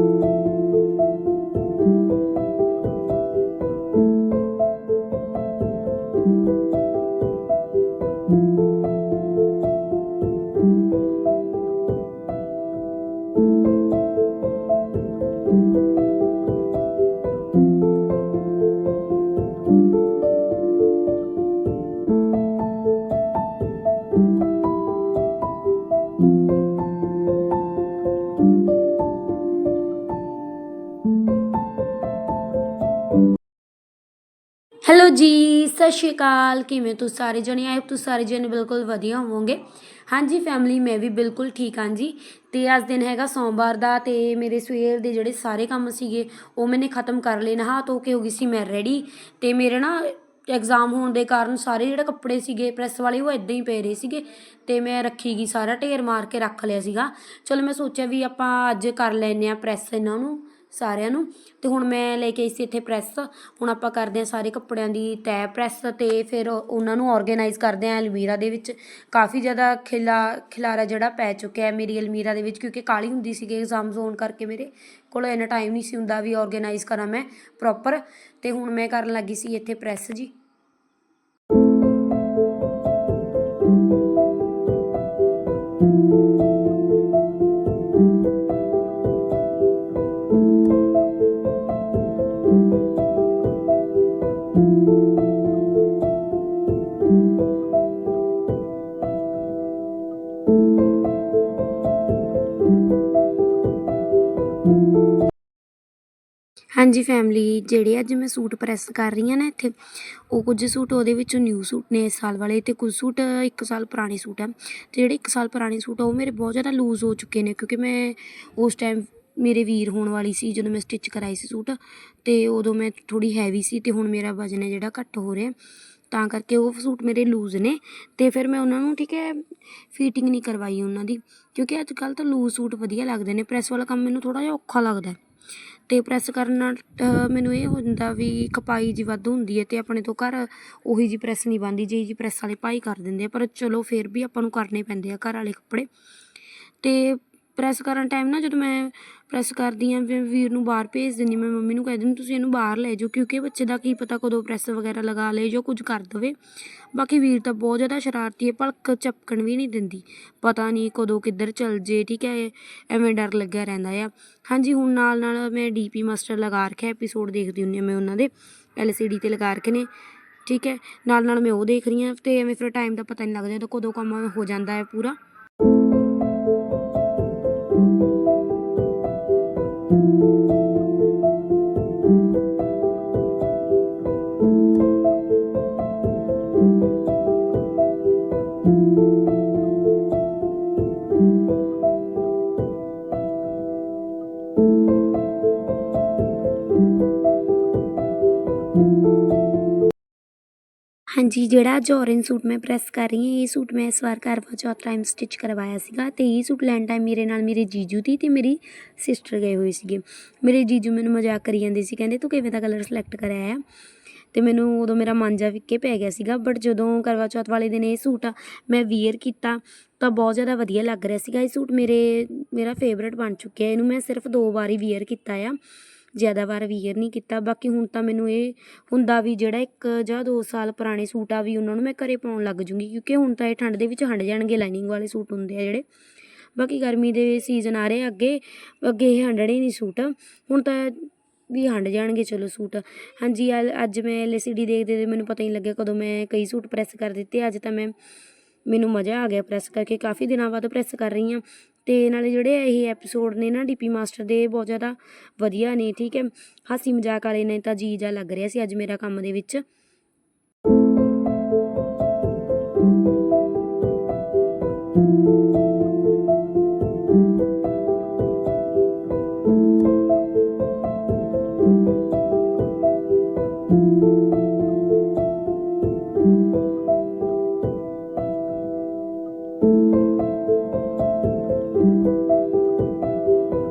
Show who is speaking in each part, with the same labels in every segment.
Speaker 1: Thank you. ਜੀ, ਸਤਿ ਸ਼੍ਰੀ ਅਕਾਲ। ਕਿਵੇਂ ਤੁਸੀਂ ਸਾਰੇ ਜਣੇ? ਆਏ ਤੁਸੀਂ ਸਾਰੇ ਜਣੇ ਬਿਲਕੁਲ ਵਧੀਆ ਹੋਵੋਗੇ। ਹਾਂਜੀ ਫੈਮਿਲੀ ਮੈਂ ਵੀ ਬਿਲਕੁਲ ਠੀਕ ਹਾਂ ਜੀ। ਤੇ ਅੱਜ ਦਿਨ ਹੈਗਾ ਸੋਮਵਾਰ ਦਾ ਤੇ ਮੇਰੇ ਸਵੇਰ ਦੇ ਜਿਹੜੇ ਸਾਰੇ ਕੰਮ ਸੀਗੇ, ਉਹ ਮੈਨੇ ਖਤਮ ਕਰ ਲਏ। ਨਹਾ ਧੋ ਕੇ ਹੋ ਗਈ ਸੀ ਮੈਂ ਰੈਡੀ ਤੇ ਮੇਰੇ ਨਾ ਐਗਜ਼ਾਮ ਹੋਣ ਦੇ ਕਾਰਨ ਸਾਰੇ ਜਿਹੜੇ ਕੱਪੜੇ ਸੀਗੇ ਪ੍ਰੈਸ ਵਾਲੇ, ਉਹ ਇਦਾਂ ਹੀ ਪਏ ਰਹੇ ਸੀਗੇ ਤੇ ਮੈਂ ਰੱਖੀ ਗਈ ਸਾਰਾ ਢੇਰ ਮਾਰ ਕੇ ਰੱਖ ਲਿਆ ਸੀਗਾ। ਚਲੋ ਮੈਂ ਸੋਚਿਆ ਵੀ ਆਪਾਂ ਅੱਜ ਕਰ ਲੈਨੇ ਆ ਪ੍ਰੈਸ ਇਹਨਾਂ ਨੂੰ। ਸਾਰਿਆਂ ਨੂੰ। ਤੇ ਹੁਣ ਮੈਂ ਲੈ ਕੇ ਆਈ ਸੀ ਇੱਥੇ ਪ੍ਰੈਸ। ਹੁਣ ਆਪਾਂ ਕਰਦੇ ਹਾਂ ਸਾਰੇ ਕੱਪੜਿਆਂ ਦੀ ਤੈਅ ਪ੍ਰੈਸ ਤੇ ਫਿਰ ਉਹਨਾਂ ਨੂੰ ਆਰਗੇਨਾਈਜ਼ ਕਰਦੇ ਹਾਂ ਅਲਮੀਰਾ ਦੇ ਵਿੱਚ। ਕਾਫੀ ਜ਼ਿਆਦਾ ਖਿਲਾ, ਖਿਲਾਰਾ ਜਿਹੜਾ ਪੈ ਚੁੱਕਿਆ ਹੈ ਮੇਰੀ ਅਲਮੀਰਾ ਦੇ ਵਿੱਚ ਕਿਉਂਕਿ ਕਾਲੀ ਹੁੰਦੀ ਸੀਗੀ ਐਗਜ਼ਾਮ ਜ਼ੋਨ ਕਰਕੇ ਮੇਰੇ ਕੋਲ ਇੰਨਾ ਟਾਈਮ ਨਹੀਂ ਸੀ ਹੁੰਦਾ ਵੀ ਆਰਗੇਨਾਈਜ਼ ਕਰਾਂ ਮੈਂ ਪ੍ਰੋਪਰ ਤੇ ਹੁਣ ਮੈਂ ਕਰਨ ਲੱਗੀ ਸੀ ਇੱਥੇ ਪ੍ਰੈਸ ਜੀ। ਹਾਂਜੀ ਫੈਮਲੀ ਜਿਹੜੇ ਅੱਜ ਮੈਂ ਸੂਟ ਪ੍ਰੈਸ ਕਰ ਰਹੀ ਹਾਂ ਨਾ ਇੱਥੇ, ਉਹ ਕੁਝ ਸੂਟ ਉਹਦੇ ਵਿੱਚੋਂ ਨਿਊ ਸੂਟ ਨੇ ਇਸ ਸਾਲ ਵਾਲੇ, ਤੇ ਕੁਝ ਸੂਟ ਇੱਕ ਸਾਲ ਪੁਰਾਣੇ ਸੂਟ ਆ। ਤੇ ਜਿਹੜੇ ਇੱਕ ਸਾਲ ਪੁਰਾਣੇ ਸੂਟ ਆ, ਉਹ ਮੇਰੇ ਬਹੁਤ ਜ਼ਿਆਦਾ ਲੂਜ਼ ਹੋ ਚੁੱਕੇ ਨੇ, ਕਿਉਂਕਿ ਮੈਂ ਉਸ ਟਾਈਮ ਮੇਰੇ ਵੀਰ ਹੋਣ ਵਾਲੀ ਸੀ ਜਦੋਂ ਮੈਂ ਸਟਿਚ ਕਰਾਈ ਸੀ ਸੂਟ ਅਤੇ ਉਦੋਂ ਮੈਂ ਥੋੜ੍ਹੀ ਹੈਵੀ ਸੀ ਅਤੇ ਹੁਣ ਮੇਰਾ ਵਜਨ ਹੈ ਜਿਹੜਾ ਘੱਟ ਹੋ ਰਿਹਾ। ਤਾਂ ਕਰਕੇ ਉਹ ਸੂਟ ਮੇਰੇ ਲੂਜ਼ ਨੇ ਅਤੇ ਫਿਰ ਮੈਂ ਉਹਨਾਂ ਨੂੰ ਠੀਕ ਹੈ ਫਿਟਿੰਗ ਨਹੀਂ ਕਰਵਾਈ ਉਹਨਾਂ ਦੀ ਕਿਉਂਕਿ ਅੱਜ ਕੱਲ੍ਹ ਤਾਂ ਲੂਜ਼ ਸੂਟ ਵਧੀਆ ਲੱਗਦੇ ਨੇ ਪ੍ਰੈਸ ਵਾਲਾ ਕੰਮ ਮੈਨੂੰ ਥੋੜ੍ਹਾ ਜਿਹਾ ਔਖਾ ਲੱਗਦਾ। ਅਤੇ ਪ੍ਰੈਸ ਕਰਨ ਨਾਲ ਅ, ਮੈਨੂੰ ਇਹ ਹੁੰਦਾ ਵੀ ਖਪਾਈ ਜੀ ਵੱਧ ਹੁੰਦੀ ਹੈ ਅਤੇ ਆਪਣੇ ਤੋਂ ਘਰ ਉਹੀ ਜੀ ਪ੍ਰੈਸ ਨਹੀਂ ਬਣਦੀ ਜਿਹੀ ਜੀ ਪ੍ਰੈਸ ਵਾਲੇ ਭਾਈ ਕਰ ਦਿੰਦੇ ਆ ਪਰ ਚਲੋ ਫਿਰ ਵੀ ਆਪਾਂ ਨੂੰ ਕਰਨੇ ਪੈਂਦੇ ਆ ਘਰ ਵਾਲੇ ਕੱਪੜੇ। ਅਤੇ ਪ੍ਰੈਸ ਕਰਨ ਟਾਈਮ ਨਾ ਜਦੋਂ ਮੈਂ ਪ੍ਰੈਸ ਕਰਦੀ ਆ, ਫਿਰ ਵੀਰ ਨੂੰ ਬਾਹਰ ਭੇਜ ਦਿੰਦੀ ਮੈਂ ਮੰਮੀ ਨੂੰ ਕਹਿ ਦਿੰਦੀ ਤੁਸੀਂ ਇਹਨੂੰ ਬਾਹਰ ਲੈ ਜਾਓ, ਕਿਉਂਕਿ ਬੱਚੇ ਦਾ ਕੀ ਪਤਾ ਕਦੋਂ ਪ੍ਰੈਸ ਵਗੈਰਾ ਲਗਾ ਲੇ ਜੋ ਕੁਝ ਕਰ ਦਵੇ। ਬਾਕੀ ਵੀਰ ਤਾਂ ਬਹੁਤ ਜ਼ਿਆਦਾ ਸ਼ਰਾਰਤੀ ਹੈ, ਭਲਕ ਝਪਕਣ ਵੀ ਨਹੀਂ ਦਿੰਦੀ। ਪਤਾ ਨਹੀਂ ਕਦੋਂ ਕਿੱਧਰ ਚੱਲ ਜੇ, ਠੀਕ ਹੈ ਐਵੇਂ ਡਰ ਲੱਗਿਆ ਰਹਿੰਦਾ ਆ। ਹਾਂਜੀ, ਹੁਣ ਨਾਲ ਨਾਲ ਮੈਂ ਡੀਪੀ ਮਾਸਟਰ ਲਗਾ ਰੱਖਿਆ ਐਪੀਸੋਡ ਦੇਖਦੀ ਹੁੰਦੀ ਹਾਂ ਮੈਂ ਉਹਨਾਂ ਦੇ ਐਲਸੀਡੀ ਤੇ ਲਗਾ ਰੱਖੇ ਨੇ, ਠੀਕ ਹੈ। ਨਾਲ ਨਾਲ ਮੈਂ ਉਹ ਦੇਖ ਰਹੀ ਹਾਂ, ਤੇ ਐਵੇਂ ਫਿਰ ਟਾਈਮ ਦਾ ਪਤਾ ਨਹੀਂ ਲੱਗਦਾ ਕਦੋਂ ਕੰਮ ਹੋ ਜਾਂਦਾ ਹੈ ਪੂਰਾ। ਹਾਂਜੀ, ਜਿਹੜਾ ਅੱਜ ਔਰੇਂਜ ਸੂਟ ਮੈਂ ਪ੍ਰੈਸ ਕਰ ਰਹੀ ਹਾਂ, ਇਹ ਸੂਟ ਮੈਂ ਇਸ ਵਾਰ ਕਰਵਾ ਚੌਥ ਟਾਈਮ ਸਟਿਚ ਕਰਵਾਇਆ ਸੀਗਾ ਤੇ ਇਹ ਸੂਟ ਲੈਣ ਟਾਈਮ ਮੇਰੇ ਨਾਲ ਮੇਰੇ ਜੀਜੂ ਦੀ ਤੇ ਮੇਰੀ ਸਿਸਟਰ ਗਏ ਹੋਏ ਸੀਗੇ। ਮੇਰੇ ਜੀਜੂ ਮੈਨੂੰ ਮਜ਼ਾਕ ਕਰੀ ਜਾਂਦੇ ਸੀ, ਕਹਿੰਦੇ, ਤੂੰ ਕਿਵੇਂ ਦਾ ਕਲਰ ਸਿਲੈਕਟ ਕਰਿਆ ਆ? ਤੇ ਮੈਨੂੰ ਉਦੋਂ ਮੇਰਾ ਮਨ ਜਾ ਵਿੱਕੇ ਪੈ ਗਿਆ ਸੀਗਾ ਬਟ ਜਦੋਂ ਕਰਵਾ ਚੌਥ ਵਾਲੇ ਦਿਨ ਇਹ ਸੂਟ ਮੈਂ ਵੀਅਰ ਕੀਤਾ, ਤਾਂ ਬਹੁਤ ਜ਼ਿਆਦਾ ਵਧੀਆ ਲੱਗ ਰਿਹਾ ਸੀਗਾ। ਇਹ ਸੂਟ ਮੇਰੇ, ਮੇਰਾ ਫੇਵਰੇਟ ਬਣ ਚੁੱਕਿਆ। ਇਹਨੂੰ ਮੈਂ ਸਿਰਫ ਦੋ ਵਾਰ ਹੀ ਵੀਅਰ ਕੀਤਾ ਆ, ਜ਼ਿਆਦਾ ਵਾਰ ਵੀਅਰ ਨਹੀਂ ਕੀਤਾ। ਬਾਕੀ ਹੁਣ ਤਾਂ ਮੈਨੂੰ ਇਹ ਹੁੰਦਾ ਵੀ ਜਿਹੜਾ ਇੱਕ ਜਾਂ ਦੋ ਸਾਲ ਪੁਰਾਣੇ ਸੂਟ ਆ ਵੀ ਉਹਨਾਂ ਨੂੰ ਮੈਂ ਘਰੇ ਪਾਉਣ ਲੱਗ ਜੂੰਗੀ, ਕਿਉਂਕਿ ਹੁਣ ਤਾਂ ਇਹ ਠੰਡ ਦੇ ਵਿੱਚ ਹੰਡ ਜਾਣਗੇ ਲਾਈਨਿੰਗ ਵਾਲੇ ਸੂਟ ਹੁੰਦੇ ਆ ਜਿਹੜੇ। ਬਾਕੀ ਗਰਮੀ ਦੇ ਸੀਜ਼ਨ ਆ ਰਹੇ ਅੱਗੇ ਅੱਗੇ ਇਹ ਹੰਡਣੇ ਨਹੀਂ ਸੂਟ। ਹੁਣ ਤਾਂ ਵੀ ਹੰਡ ਜਾਣਗੇ, ਚਲੋ ਸੂਟ। ਹਾਂਜੀ ਅੱਜ ਮੈਂ ਐਲਸੀਡੀ ਦੇਖਦੇ ਦੇ ਮੈਨੂੰ ਪਤਾ ਹੀ ਨਹੀਂ ਲੱਗਿਆ ਕਦੋਂ ਮੈਂ ਕਈ ਸੂਟ ਪ੍ਰੈਸ ਕਰ ਦਿੱਤੇ। ਅੱਜ ਤਾਂ ਮੈਂ, ਮੈਨੂੰ ਮਜ਼ਾ ਆ ਗਿਆ ਪ੍ਰੈਸ ਕਰਕੇ। ਕਾਫੀ ਦਿਨਾਂ ਬਾਅਦ ਪ੍ਰੈਸ ਕਰ ਰਹੀ ਹਾਂ। ਤੇ ਨਾਲੇ ਜਿਹੜੇ ਇਹ ਐਪੀਸੋਡ ਨੇ ਨਾ ਡੀਪੀ ਮਾਸਟਰ ਦੇ, ਬਹੁਤ ਜ਼ਿਆਦਾ ਵਧੀਆ ਨੇ, ਠੀਕ ਹੈ। ਹਾਸੀ ਮਜ਼ਾਕ ਵਾਲੇ ਨੇ ਤਾਂ ਜੀ ਜਾ ਲੱਗ ਰਿਹਾ ਸੀ ਅੱਜ ਮੇਰਾ ਕੰਮ ਦੇ ਵਿੱਚ।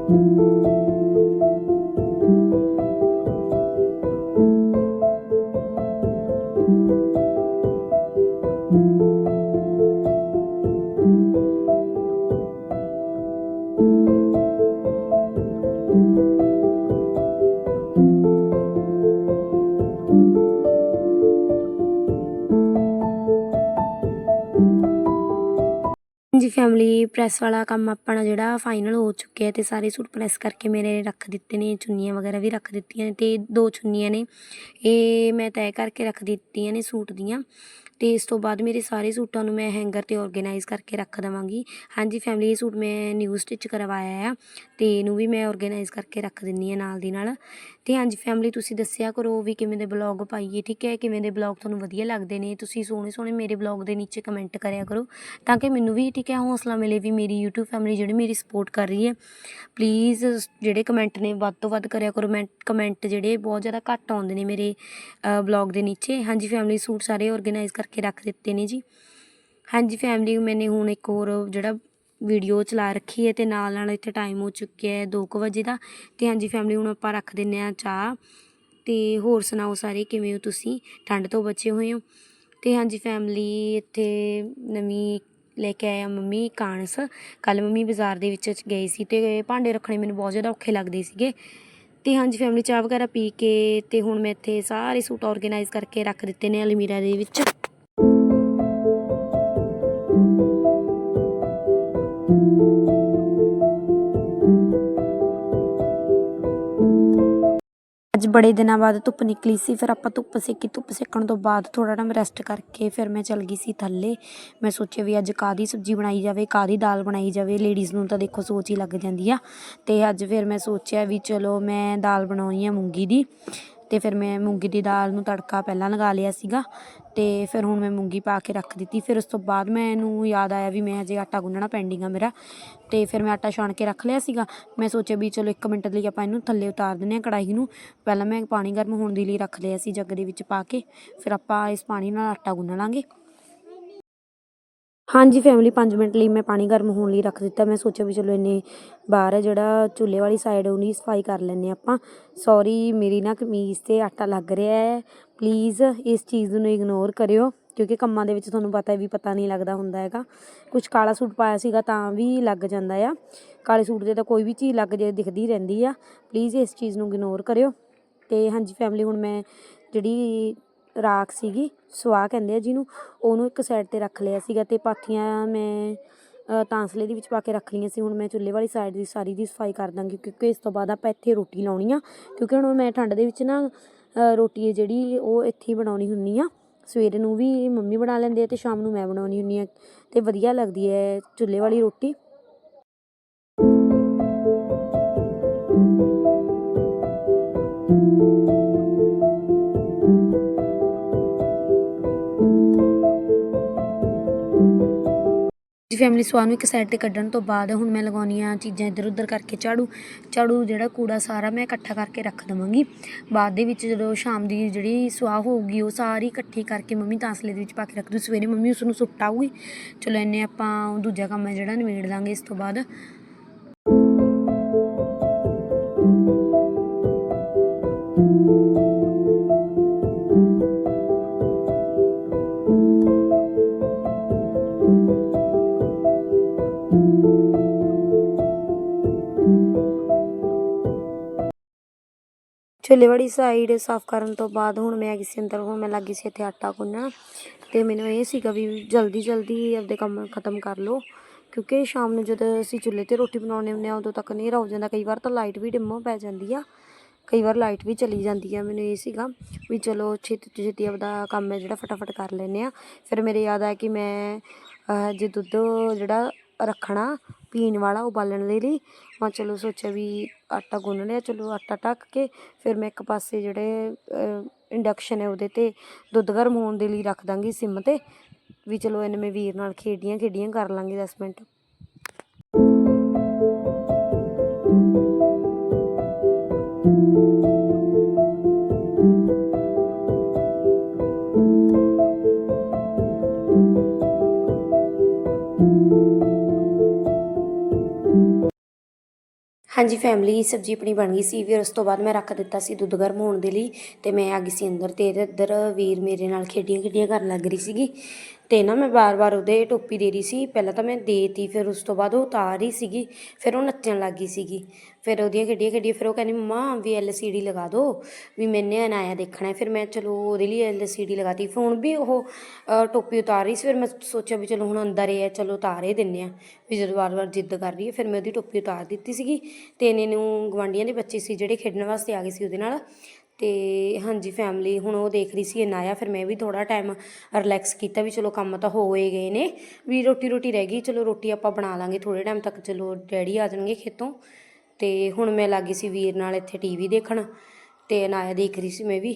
Speaker 1: thank you ਹਾਂਜੀ ਫੈਮਿਲੀ ਪ੍ਰੈਸ ਵਾਲਾ ਕੰਮ ਆਪਣਾ ਜਿਹੜਾ ਫਾਈਨਲ ਹੋ ਚੁੱਕਿਆ ਤੇ ਸਾਰੇ ਸੂਟ ਪ੍ਰੈਸ ਕਰਕੇ ਮੇਰੇ ਰੱਖ ਦਿੱਤੇ ਨੇ, ਚੁੰਨੀਆਂ ਵਗੈਰਾ ਵੀ ਰੱਖ ਦਿੱਤੀਆਂ ਨੇ ਤੇ ਦੋ ਚੁੰਨੀਆਂ ਨੇ। ਇਹ ਮੈਂ ਤੈਅ ਕਰਕੇ ਰੱਖ ਦਿੱਤੀਆਂ ਨੇ ਸੂਟ ਦੀਆਂ। ਤੇ ਇਸ ਤੋਂ ਬਾਅਦ ਮੇਰੇ ਸਾਰੇ ਸੂਟਾਂ ਨੂੰ ਮੈਂ ਹੈਂਗਰ ਤੇ ਆਰਗੇਨਾਈਜ਼ ਕਰਕੇ ਰੱਖ ਦੇਵਾਂਗੀ। ਹਾਂਜੀ ਫੈਮਿਲੀ ਇਹ ਸੂਟ ਮੈਂ ਨਿਊ ਸਟਿਚ ਕਰਵਾਇਆ ਆ ਤੇ ਇਹਨੂੰ ਵੀ ਮੈਂ ਆਰਗੇਨਾਈਜ਼ ਕਰਕੇ ਰੱਖ ਦਿੰਨੀ ਆ ਨਾਲ ਦੀ ਨਾਲ। ਤੇ ਹਾਂਜੀ ਫੈਮਿਲੀ ਤੁਸੀਂ ਦੱਸਿਆ ਕਰੋ ਵੀ ਕਿਵੇਂ ਦੇ ਬਲੌਗ ਪਾਈਏ, ਠੀਕ ਹੈ? ਕਿਵੇਂ ਦੇ ਬਲੌਗ ਤੁਹਾਨੂੰ ਵਧੀਆ ਲੱਗਦੇ ਨੇ? ਤੁਸੀਂ ਸੋਹਣੇ ਸੋਹਣੇ ਮੇਰੇ ਬਲੌਗ ਦੇ ਨੀਚੇ ਕਮੈਂਟ ਕਰਿਆ ਕਰੋ ਤਾਂ ਕਿ ਮੈਨੂੰ ਵੀ, ਠੀਕ ਹੈ, ਹੌਸਲਾ ਮਿਲੇ ਵੀ ਮੇਰੀ YouTube ਫੈਮਿਲੀ ਜਿਹੜੀ ਮੇਰੀ ਸਪੋਰਟ ਕਰ ਰਹੀ ਹੈ। ਪਲੀਜ਼ ਜਿਹੜੇ ਕਮੈਂਟ ਨੇ ਵੱਧ ਤੋਂ ਵੱਧ ਕਰਿਆ ਕਰੋ। ਮੈਂ ਕਮੈਂਟ ਜਿਹੜੇ ਬਹੁਤ ਜ਼ਿਆਦਾ ਘੱਟ ਆਉਂਦੇ ਨੇ ਮੇਰੇ ਬਲੌਗ ਦੇ ਨੀਚੇ। ਹਾਂਜੀ ਫੈਮਿਲੀ ਸੂਟ ਸਾਰੇ ਆਰਗੇਨਾਈਜ਼ ਕਰਕੇ ਰੱਖ ਦਿੱਤੇ ਨੇ ਜੀ। ਹਾਂਜੀ ਫੈਮਿਲੀ ਮੈਨੇ ਹੁਣ ਇੱਕ ਹੋਰ ਜਿਹੜਾ ਵੀਡੀਓ ਚਲਾ ਰੱਖੀ ਹੈ ਤੇ ਨਾਲ ਨਾਲ ਇੱਥੇ ਟਾਈਮ ਹੋ ਚੁੱਕਿਆ ਹੈ 2 ਵਜੇ ਦਾ। ਤੇ ਹਾਂਜੀ ਫੈਮਿਲੀ ਹੁਣ ਆਪਾਂ ਰੱਖ ਦਿੰਨੇ ਆ ਚਾਹ। ਤੇ ਹੋਰ ਸੁਣਾਓ ਸਾਰੇ, ਕਿਵੇਂ ਹੋ ਤੁਸੀਂ? ਠੰਡ ਤੋਂ ਬਚੇ ਹੋਏ ਹੋ? ਤੇ ਹਾਂਜੀ ਫੈਮਿਲੀ ਇੱਥੇ ਨਵੀਂ ਲੈ ਕੇ ਆਇਆ ਮੰਮੀ ਕਾਂਸ। ਕੱਲ ਮੰਮੀ ਬਾਜ਼ਾਰ ਦੇ ਵਿੱਚ ਗਏ ਸੀ ਤੇ ਭਾਂਡੇ ਰੱਖਣੇ ਮੈਨੂੰ ਬਹੁਤ ਜ਼ਿਆਦਾ ਔਖੇ ਲੱਗਦੇ ਸੀਗੇ। ਤੇ ਹਾਂਜੀ ਫੈਮਿਲੀ ਚਾਹ ਵਗੈਰਾ ਪੀ ਕੇ ਤੇ ਹੁਣ ਮੈਂ ਇੱਥੇ ਸਾਰੇ ਸੂਟ ਆਰਗੇਨਾਈਜ਼ ਕਰਕੇ ਰੱਖ ਦਿੱਤੇ ਨੇ ਅਲਮੀਰਾ ਦੇ ਵਿੱਚ। ਅੱਜ ਬੜੇ ਦਿਨਾਂ ਬਾਅਦ ਧੁੱਪ ਨਿਕਲੀ ਸੀ, ਫਿਰ ਆਪਾਂ ਧੁੱਪ ਸੇਕੀ, ਧੁੱਪ ਸੇਕਣ ਤੋਂ ਬਾਅਦ ਥੋੜਾ ਟਾਈਮ ਰੈਸਟ ਕਰਕੇ ਫਿਰ ਮੈਂ ਚਲ ਗਈ ਸੀ ਥੱਲੇ। ਮੈਂ ਸੋਚਿਆ ਵੀ ਅੱਜ ਕਾਦੀ ਸਬਜ਼ੀ ਬਣਾਈ ਜਾਵੇ ਕਾਦੀ ਦਾਲ ਬਣਾਈ ਜਾਵੇ ਲੇਡੀਜ਼ ਨੂੰ ਤਾਂ ਦੇਖੋ ਸੋਚ ਹੀ ਲੱਗ ਜਾਂਦੀ ਆ। ਤੇ ਅੱਜ ਫਿਰ ਮੈਂ ਸੋਚਿਆ ਵੀ ਚਲੋ ਮੈਂ ਦਾਲ ਬਣਾਉਣੀ ਆ ਮੂੰਗੀ ਦੀ। ਤੇ ਫਿਰ ਮੈਂ ਮੂੰਗੀ ਦੀ ਦਾਲ ਨੂੰ ਤੜਕਾ ਪਹਿਲਾਂ ਲਗਾ ਲਿਆ ਸੀਗਾ ਤੇ ਫਿਰ ਹੁਣ ਮੈਂ ਮੂੰਗੀ ਪਾ ਕੇ ਰੱਖ ਦਿੱਤੀ। ਫਿਰ ਉਸ ਤੋਂ ਬਾਅਦ ਮੈਂ ਇਹਨੂੰ ਯਾਦ ਆਇਆ ਵੀ ਮੈਂ ਹਜੇ ਆਟਾ ਗੁੰਨਣਾ ਪੈਂਡਿੰਗ ਆ ਮੇਰਾ ਤੇ ਫਿਰ ਮੈਂ ਆਟਾ ਛਾਣ ਕੇ ਰੱਖ ਲਿਆ ਸੀਗਾ। ਮੈਂ ਸੋਚਿਆ ਵੀ ਚਲੋ 1 ਮਿੰਟ ਲਈ ਆਪਾਂ ਇਹਨੂੰ ਥੱਲੇ ਉਤਾਰ ਦਿੰਨੇ ਆ ਕੜਾਹੀ ਨੂੰ। ਪਹਿਲਾਂ ਮੈਂ ਪਾਣੀ ਗਰਮ ਹੋਣ ਦੇ ਲਈ ਰੱਖ ਲਿਆ ਸੀ ਜੱਗ ਦੇ ਵਿੱਚ ਪਾ ਕੇ। ਫਿਰ ਆਪਾਂ ਇਸ ਪਾਣੀ ਨਾਲ ਆਟਾ ਗੁੰਨ ਲਾਂਗੇ। ਹਾਂਜੀ ਫੈਮਿਲੀ 5 ਮਿੰਟ ਲਈ ਮੈਂ ਪਾਣੀ ਗਰਮ ਹੋਣ ਲਈ ਰੱਖ ਦਿੱਤਾ। ਮੈਂ ਸੋਚਿਆ ਵੀ ਚਲੋ ਇੰਨੇ ਬਾਹਰ ਹੈ ਜਿਹੜਾ ਚੁੱਲ੍ਹੇ ਵਾਲੀ ਸਾਈਡ ਉਹਨੀ ਸਫ਼ਾਈ ਕਰ ਲੈਂਦੇ ਆਪਾਂ। ਸੌਰੀ ਮੇਰੀ ਨਾ ਕਮੀਜ਼ ਤੇ ਆਟਾ ਲੱਗ ਰਿਹਾ ਹੈ। ਪਲੀਜ਼ ਇਸ ਚੀਜ਼ ਨੂੰ ਇਗਨੋਰ ਕਰਿਓ, ਕਿਉਂਕਿ ਕੰਮਾਂ ਦੇ ਵਿੱਚ ਤੁਹਾਨੂੰ ਪਤਾ ਹੈ ਵੀ ਪਤਾ ਨਹੀਂ ਲੱਗਦਾ ਹੁੰਦਾ ਹੈਗਾ। ਕੁਝ ਕਾਲਾ ਸੂਟ ਪਾਇਆ ਸੀਗਾ ਤਾਂ ਵੀ ਲੱਗ ਜਾਂਦਾ ਆ। ਕਾਲੇ ਸੂਟ ਦੇ ਤਾਂ ਕੋਈ ਵੀ ਚੀਜ਼ ਲੱਗ ਜੇ, ਦਿਖਦੀ ਰਹਿੰਦੀ ਆ। ਪਲੀਜ਼ ਇਸ ਚੀਜ਼ ਨੂੰ ਇਗਨੋਰ ਕਰਿਓ। ਤੇ ਹਾਂਜੀ ਫੈਮਿਲੀ ਹੁਣ ਮੈਂ ਜਿਹੜੀ ਰਾਖ ਸੀਗੀ, ਸੁਆਹ ਕਹਿੰਦੇ ਆ ਜਿਹਨੂੰ, ਉਹਨੂੰ ਇੱਕ ਸਾਈਡ ਤੇ ਰੱਖ ਲਿਆ ਸੀਗਾ ਤੇ ਪਾਥੀਆਂ ਮੈਂ ਤਾਂਸਲੇ ਦੇ ਵਿੱਚ ਪਾ ਕੇ ਰੱਖ ਲਈਆਂ ਸੀ, ਹੁਣ ਮੈਂ ਚੁੱਲ੍ਹੇ ਵਾਲੀ ਸਾਈਡ ਦੀ ਸਾਰੀ ਦੀ ਸਫ਼ਾਈ ਕਰ ਦਾਂਗੀ, ਕਿਉਂਕਿ ਇਸ ਤੋਂ ਬਾਅਦ ਆਪਾਂ ਇੱਥੇ ਰੋਟੀ ਲਾਉਣੀ ਆ, ਕਿਉਂਕਿ ਹੁਣ ਮੈਂ ਠੰਡ ਦੇ ਵਿੱਚ ਨਾ ਰੋਟੀ ਹੈ ਜਿਹੜੀ ਉਹ ਇੱਥੇ ਹੀ ਬਣਾਉਣੀ ਹੁੰਨੀ ਆ, ਸਵੇਰੇ ਨੂੰ ਵੀ ਮੰਮੀ ਬਣਾ ਲੈਂਦੇ ਆ ਤੇ ਸ਼ਾਮ ਨੂੰ ਮੈਂ ਬਣਾਉਣੀ ਹੁੰਨੀ ਆ, ਤੇ ਵਧੀਆ ਲੱਗਦੀ ਹੈ ਚੁੱਲ੍ਹੇ ਵਾਲੀ ਰੋਟੀ। ਫੈਮਿਲੀ ਸਵਾਹ ਨੂੰ ਇੱਕ ਸਾਈਡ ਤੇ ਕੱਢਣ ਤੋਂ ਬਾਅਦ ਹੁਣ ਮੈਂ ਲਗਾਉਣੀ ਆ ਚੀਜ਼ਾਂ ਇੱਧਰ ਉੱਧਰ ਕਰਕੇ ਝਾੜੂ ਝਾੜੂ ਜਿਹੜਾ ਕੂੜਾ ਸਾਰਾ ਮੈਂ ਇਕੱਠਾ ਕਰਕੇ ਰੱਖ ਦਵਾਂਗੀ। ਬਾਅਦ ਦੇ ਵਿੱਚ ਜਦੋਂ ਸ਼ਾਮ ਦੀ ਜਿਹੜੀ ਸਵਾਹ ਹੋਊਗੀ, ਉਹ ਸਾਰੀ ਇਕੱਠੀ ਕਰਕੇ ਮੰਮੀ ਤਾਂਸਲੇ ਦੇ ਵਿੱਚ ਪਾ ਕੇ ਰੱਖ ਦੂ। ਸਵੇਰੇ ਮੰਮੀ ਉਸ ਨੂੰ ਸੁੱਟ ਆਊਗੀ। ਚਲੋ ਇੰਨੇ ਆਪਾਂ ਦੂਜਾ ਕੰਮ ਹੈ ਜਿਹੜਾ, ਨਿਬੇੜ ਲਾਂਗੇ ਇਸ ਤੋਂ ਬਾਅਦ। ਚੁੱਲ੍ਹੇ ਵਾਲੀ ਸਾਈਡ ਸਾਫ਼ ਕਰਨ ਤੋਂ ਬਾਅਦ ਹੁਣ ਮੈਂ ਕਿਸੇ ਅੰਦਰ, ਹੁਣ ਮੈਂ ਲੱਗੀ ਸੀ ਇੱਥੇ ਆਟਾ ਗੁੰਨਣ ਤੇ ਮੈਨੂੰ ਇਹ ਸੀਗਾ ਵੀ ਜਲਦੀ ਜਲਦੀ ਆਪਦੇ ਕੰਮ ਖਤਮ ਕਰ ਲਓ। ਕਿਉਂਕਿ ਸ਼ਾਮ ਨੂੰ ਜਦੋਂ ਅਸੀਂ ਚੁੱਲ੍ਹੇ ਤੇ ਰੋਟੀ ਬਣਾਉਂਦੇ ਹੁੰਦੇ ਆ ਉਦੋਂ ਤੱਕ ਹਨੇਰਾ ਹੋ ਜਾਂਦਾ। ਕਈ ਵਾਰ ਤਾਂ ਲਾਈਟ ਵੀ ਡਿਮੋ ਪੈ ਜਾਂਦੀ ਆ। ਕਈ ਵਾਰ ਲਾਈਟ ਵੀ ਚਲੀ ਜਾਂਦੀ ਆ। ਮੈਨੂੰ ਇਹ ਸੀਗਾ ਵੀ ਚਲੋ ਛੇਤੀ ਤੋਂ ਛੇਤੀ ਆਪਦਾ ਕੰਮ ਹੈ ਜਿਹੜਾ ਫਟਾਫਟ ਕਰ ਲੈਂਦੇ ਆ ਫਿਰ ਮੇਰੇ ਯਾਦ ਆ ਕਿ ਮੈਂ ਜੇ ਦੁੱਧ ਜਿਹੜਾ ਰੱਖਣਾ ਪੀਣ ਵਾਲਾ ਉਬਾਲਣ ਦੇ ਲਈ। ਮੈਂ ਚਲੋ ਸੋਚਿਆ ਵੀ ਆਟਾ ਗੁੰਨ ਲਿਆ, ਚਲੋ ਆਟਾ ਟੱਕ ਕੇ ਫਿਰ ਮੈਂ ਇੱਕ ਪਾਸੇ ਜਿਹੜੇ ਇੰਡਕਸ਼ਨ ਹੈ ਉਹਦੇ ਤੇ ਦੁੱਧ ਗਰਮ ਹੋਣ ਦੇ ਲਈ ਰੱਖ ਦਾਂਗੀ ਸਿਮ ਤੇ। ਵੀ ਚਲੋ ਇਹਨੇ ਮੈਂ ਵੀਰ ਨਾਲ ਖੇਡੀਆਂ ਖੇਡੀਆਂ ਕਰ ਲਾਂਗੇ 10 ਮਿੰਟ। ਹਾਂਜੀ ਫੈਮਿਲੀ ਸਬਜ਼ੀ ਆਪਣੀ ਬਣ ਗਈ ਸੀ ਫਿਰ ਉਸ ਤੋਂ ਬਾਅਦ ਮੈਂ ਰੱਖ ਦਿੱਤਾ ਸੀ ਦੁੱਧ ਗਰਮ ਹੋਣ ਦੇ ਲਈ ਤੇ ਮੈਂ ਆ ਗਈ ਸੀ ਅੰਦਰ ਤੇ ਇੱਧਰ ਵੀਰ ਮੇਰੇ ਨਾਲ ਖੇਡੀਆਂ ਖੇਡੀਆਂ ਕਰਨ ਲੱਗ ਰਹੀ ਸੀਗੀ ਤੇ ਨਾ ਮੈਂ ਵਾਰ-ਵਾਰ ਉਹਦੇ ਟੋਪੀ ਦੇ ਰਹੀ ਸੀ। ਪਹਿਲਾਂ ਤਾਂ ਮੈਂ ਦੇਤੀ, ਫਿਰ ਉਸ ਤੋਂ ਬਾਅਦ ਉਹ ਉਤਾਰ ਰਹੀ ਸੀਗੀ, ਫਿਰ ਉਹ ਨੱਚਣ ਲੱਗ ਗਈ ਸੀਗੀ। ਫਿਰ ਉਹਦੀਆਂ ਖੇਡੀਆਂ ਖੇਡੀਆਂ, ਫਿਰ ਉਹ ਕਹਿੰਦੀ ਮੰਮਾ ਵੀ ਐਲ ਸੀ ਡੀ ਲਗਾ ਦਿਓ ਵੀ ਮੈਨੇ ਅਨਾਇਆ ਦੇਖਣਾ ਫਿਰ ਮੈਂ, ਚਲੋ, ਉਹਦੇ ਲਈ ਐਲ ਸੀ ਡੀ ਲਗਾਤੀ। ਫੋਨ ਵੀ ਉਹ ਟੋਪੀ ਉਤਾਰ ਰਹੀ ਸੀ। ਫਿਰ ਮੈਂ ਸੋਚਿਆ ਵੀ ਚਲੋ ਹੁਣ ਅੰਦਰ ਹੀ ਹੈ, ਚਲੋ ਉਤਾਰ ਹੀ ਦਿੰਨੇ ਆ ਵੀ ਜਦੋਂ ਵਾਰ-ਵਾਰ ਜਿੱਦ ਕਰ ਰਹੀ ਹੈ, ਫਿਰ ਮੈਂ ਉਹਦੀ ਟੋਪੀ ਉਤਾਰ ਦਿੱਤੀ ਸੀਗੀ। ਤੇ ਇਹਨੇ ਨੂੰ ਗਵਾਂਢੀਆਂ ਦੇ ਬੱਚੇ ਸੀ, ਜਿਹੜੇ ਖੇਡਣ ਵਾਸਤੇ ਆ ਗਏ ਸੀ ਉਹਦੇ ਨਾਲ। ਤੇ ਹਾਂਜੀ ਫੈਮਿਲੀ ਹੁਣ ਉਹ ਦੇਖ ਰਹੀ ਸੀ ਇਨਾਇਆ ਫਿਰ ਮੈਂ ਵੀ ਥੋੜਾ ਟਾਈਮ ਰਿਲੈਕਸ ਕੀਤਾ ਵੀ ਚਲੋ ਕੰਮ ਤਾਂ ਹੋਏ ਗਏ ਨੇ। ਵੀ ਰੋਟੀ ਰੋਟੀ ਰਹਿ ਗਈ, ਚਲੋ ਰੋਟੀ ਆਪਾਂ ਬਣਾ ਲਾਂਗੇ ਥੋੜੇ ਟਾਈਮ ਤੱਕ, ਚਲੋ ਡੈਡੀ ਆ ਜਾਣਗੇ ਖੇਤੋਂ। ਤੇ ਹੁਣ ਮੈਂ ਲੱਗੀ ਸੀ ਵੀਰ ਨਾਲ ਇੱਥੇ ਟੀਵੀ ਦੇਖਣ ਤੇ ਅਨਾਇਆ ਦੇਖ ਰਹੀ ਸੀ ਮੈਂ ਵੀ।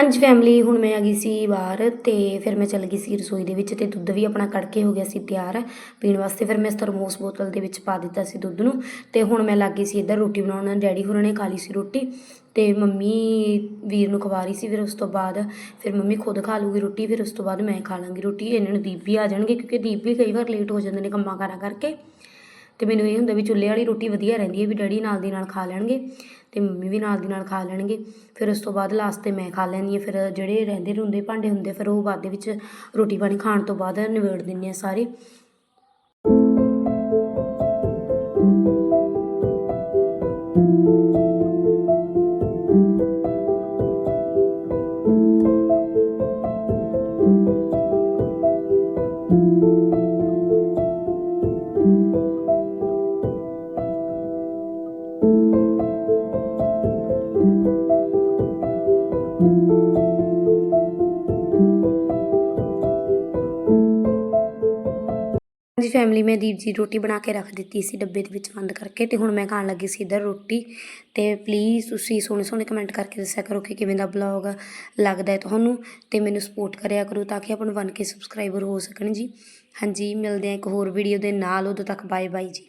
Speaker 1: ਪੰਜ ਫੈਮਿਲੀ ਹੁਣ ਮੈਂ ਆ ਗਈ ਸੀ ਬਾਹਰ ਅਤੇ ਫਿਰ ਮੈਂ ਚੱਲ ਗਈ ਸੀ ਰਸੋਈ ਦੇ ਵਿੱਚ ਅਤੇ ਦੁੱਧ ਵੀ ਆਪਣਾ ਕੜਕੇ ਹੋ ਗਿਆ ਸੀ ਤਿਆਰ। ਪੀਣ ਵਾਸਤੇ ਫਿਰ ਮੈਂ ਥਰਮੋਸ ਬੋਤਲ ਦੇ ਵਿੱਚ ਪਾ ਦਿੱਤਾ ਸੀ ਦੁੱਧ ਨੂੰ ਅਤੇ ਹੁਣ ਮੈਂ ਲੱਗ ਗਈ ਸੀ ਇੱਧਰ ਰੋਟੀ ਬਣਾਉਣ। ਡੈਡੀ ਹੋਰਾਂ ਨੇ ਖਾ ਲਈ ਸੀ ਰੋਟੀ ਅਤੇ ਮੰਮੀ ਵੀਰ ਨੂੰ ਖਵਾ ਰਹੀ ਸੀ ਫਿਰ ਉਸ ਤੋਂ ਬਾਅਦ। ਫਿਰ ਮੰਮੀ ਖੁਦ ਖਾ ਲੂਗੀ ਰੋਟੀ, ਫਿਰ ਉਸ ਤੋਂ ਬਾਅਦ ਮੈਂ ਖਾ ਲਾਂਗੀ ਰੋਟੀ। ਇਹਨਾਂ ਨੂੰ ਦੀਪ ਵੀ ਆ ਜਾਣਗੇ ਕਿਉਂਕਿ ਦੀਪ ਵੀ ਕਈ ਵਾਰ ਲੇਟ ਹੋ ਜਾਂਦੇ ਨੇ ਕੰਮਾਂ ਕਾਰਾਂ ਕਰਕੇ। ਤੇ ਮੈਨੂੰ ਇਹ ਹੁੰਦਾ ਵੀ ਚੁੱਲ੍ਹੇ ਵਾਲੀ ਰੋਟੀ ਵਧੀਆ ਰਹਿੰਦੀ ਹੈ ਵੀ ਡੈਡੀ ਨਾਲ ਦੀ ਨਾਲ ਖਾ ਲੈਣਗੇ ਅਤੇ ਮੰਮੀ ਵੀ ਨਾਲ ਦੀ ਨਾਲ ਖਾ ਲੈਣਗੇ। ਫਿਰ ਉਸ ਤੋਂ ਬਾਅਦ ਲਾਸਟ ਤੇ ਮੈਂ ਖਾ ਲੈਂਦੀ ਹਾਂ। ਫਿਰ ਜਿਹੜੇ ਰਹਿੰਦੇ ਰੁੰਦੇ ਭਾਂਡੇ ਹੁੰਦੇ ਫਿਰ ਉਹ ਬਾਅਦ ਦੇ ਵਿੱਚ ਰੋਟੀ ਪਾਣੀ ਖਾਣ ਤੋਂ ਬਾਅਦ ਨਿਬੇੜ ਦਿੰਦੇ ਹਾਂ ਸਾਰੇ। ਹਾਂਜੀ ਫੈਮਿਲੀ ਮੈਂ ਦੀਪ ਜੀ ਰੋਟੀ ਬਣਾ ਕੇ ਰੱਖ ਦਿੱਤੀ ਸੀ ਡੱਬੇ ਦੇ ਵਿੱਚ ਬੰਦ ਕਰਕੇ ਤੇ ਹੁਣ ਮੈਂ ਖਾਣ ਲੱਗੀ ਸੀ ਇੱਧਰ ਰੋਟੀ। ਤੇ ਪਲੀਜ਼ ਤੁਸੀਂ ਸੋਹਣੇ ਸੋਹਣੇ ਕਮੈਂਟ ਕਰਕੇ ਦੱਸਿਆ ਕਰੋ ਕਿ ਕਿਵੇਂ ਦਾ ਬਲੌਗ ਲੱਗਦਾ ਹੈ ਤੁਹਾਨੂੰ ਤੇ ਮੈਨੂੰ ਸਪੋਰਟ ਕਰਿਆ ਕਰੋ ਤਾਂ ਕਿ ਆਪਾਂ ਨੂੰ 1k ਸਬਸਕ੍ਰਾਈਬਰ ਹੋ ਸਕਣ ਜੀ। ਹਾਂਜੀ, ਮਿਲਦੇ ਆ ਇੱਕ ਹੋਰ ਵੀਡੀਓ ਦੇ ਨਾਲ, ਉਦੋਂ ਤੱਕ ਬਾਏ ਬਾਏ ਜੀ।